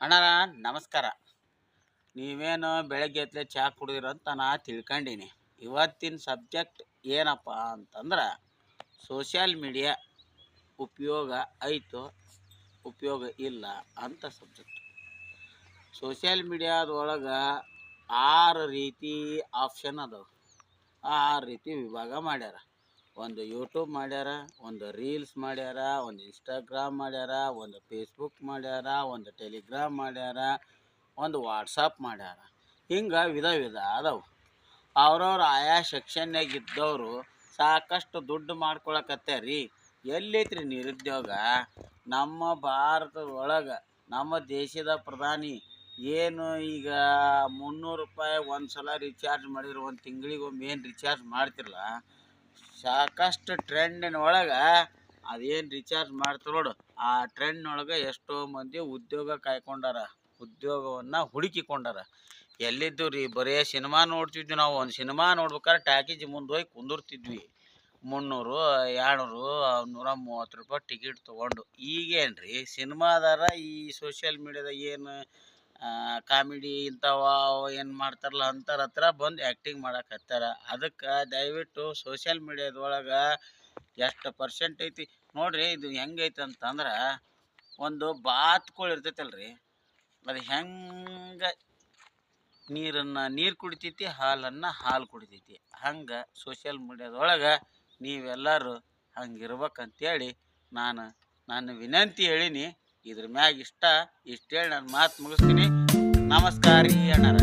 ಅಣ್ಣಾರ, ನಮಸ್ಕಾರ. ನೀವೇನು ಬೆಳಗ್ಗೆ ಎತ್ತಲೆ ಚಹಾ ಕುಡಿದಿರಂತ ನಾ ತಿಳ್ಕೊಂಡೀನಿ. ಇವತ್ತಿನ ಸಬ್ಜೆಕ್ಟ್ ಏನಪ್ಪ ಅಂತಂದ್ರೆ ಸೋಷಿಯಲ್ ಮೀಡಿಯಾ ಉಪಯೋಗ ಐತೋ ಉಪಯೋಗ ಇಲ್ಲ ಅಂತ ಸಬ್ಜೆಕ್ಟ್. ಸೋಷಿಯಲ್ ಮೀಡಿಯಾದೊಳಗೆ ಆರು ರೀತಿ ಆಪ್ಷನ್ ಅದಾವೆ. ಆರು ರೀತಿ ವಿಭಾಗ ಮಾಡ್ಯಾರ. ಒಂದು ಯೂಟ್ಯೂಬ್ ಮಾಡ್ಯಾರ, ಒಂದು ರೀಲ್ಸ್ ಮಾಡ್ಯಾರ, ಒಂದು ಇನ್ಸ್ಟಾಗ್ರಾಮ್ ಮಾಡ್ಯಾರ, ಒಂದು ಫೇಸ್ಬುಕ್ ಮಾಡ್ಯಾರ, ಒಂದು ಟೆಲಿಗ್ರಾಮ್ ಮಾಡ್ಯಾರ, ಒಂದು ವಾಟ್ಸಪ್ ಮಾಡ್ಯಾರ. ಹಿಂಗೆ ವಿಧ ವಿಧ ಅದಾವು. ಅವ್ರವ್ರ ಆಯಾ ಸೆಕ್ಷನ್ಯಾಗ ಇದ್ದವರು ಸಾಕಷ್ಟು ದುಡ್ಡು ರೀ ಎಲ್ಲೈತ್ರಿ ನಿರುದ್ಯೋಗ? ನಮ್ಮ ಭಾರತದ ಒಳಗೆ ನಮ್ಮ ದೇಶದ ಪ್ರಧಾನಿ ಏನು ಈಗ ಮುನ್ನೂರು ರೂಪಾಯಿ ಒಂದು ಸಲ ರಿಚಾರ್ಜ್ ಮಾಡಿದ್ರೆ ಒಂದು ತಿಂಗಳಿಗೊಮ್ಮೆ ಏನು ರಿಚಾರ್ಜ್ ಮಾಡ್ತಿರಲ್ಲ ಸಾಕಷ್ಟು ಟ್ರೆಂಡಿನ ಒಳಗೆ ಅದೇನು ರಿಚಾರ್ಜ್ ಮಾಡ್ತಾರೆ ನೋಡು. ಆ ಟ್ರೆಂಡ್ನೊಳಗೆ ಎಷ್ಟೋ ಮಂದಿ ಉದ್ಯೋಗ ಕಾಯ್ಕೊಂಡಾರ. ಉದ್ಯೋಗವನ್ನು ಹುಡುಕಿಕೊಂಡಾರ. ಎಲ್ಲಿದ್ದು ರೀ? ಬರೀ ಸಿನಿಮಾ ನೋಡ್ತಿದ್ವಿ ನಾವು. ಒಂದು ಸಿನಿಮಾ ನೋಡ್ಬೇಕಾದ್ರೆ ಟ್ಯಾಕೇಜ್ ಮುಂದೆ ಹೋಗಿ ಕುಂದಿರ್ತಿದ್ವಿ. ಮುನ್ನೂರು, ಎರಡುನೂರು, ನೂರ ಮೂವತ್ತು ರೂಪಾಯಿ ಟಿಕೆಟ್ ತೊಗೊಂಡು. ಈಗೇನು ರೀ ಸಿನಿಮಾದಾರ ಈ ಸೋಷಿಯಲ್ ಮೀಡ್ಯಾದಾಗ ಏನು ಕಾಮಿಡಿ ಇಂಥವ ಏನು ಮಾಡ್ತಾರಲ್ಲ ಅಂಥವ್ರ ಹತ್ರ ಬಂದು ಆ್ಯಕ್ಟಿಂಗ್ ಮಾಡಕತ್ತಾರ ಅದಕ್ಕೆ ದಯವಿಟ್ಟು ಸೋಷಿಯಲ್ ಮೀಡಿಯಾದೊಳಗೆ ಎಷ್ಟು ಪರ್ಸೆಂಟ್ ಐತಿ? ನೋಡಿರಿ ಇದು ಹೆಂಗೈತೆ ಅಂತಂದ್ರೆ ಒಂದು ಬಾತ್ಗಳು ಇರ್ತೈತಲ್ರಿ. ಅದು ಹೆಂಗೆ ನೀರನ್ನು ನೀರು ಕುಡಿತೈತಿ, ಹಾಲನ್ನು ಹಾಲು ಕುಡಿತೈತಿ. ಹಂಗೆ ಸೋಷಿಯಲ್ ಮೀಡ್ಯಾದೊಳಗೆ ನೀವೆಲ್ಲರೂ ಹಂಗೆ ಇರ್ಬೇಕಂತೇಳಿ ನಾನು ನಾನು ವಿನಂತಿ ಹೇಳೀನಿ. ಇದ್ರ ಮ್ಯಾಗ ಇಷ್ಟ ಇಷ್ಟೇಳಿ ನಾನು ಮಾತು ಮುಗಿಸ್ತೀನಿ. ನಮಸ್ಕಾರ ರೀ ಅಣ್ಣಾರ.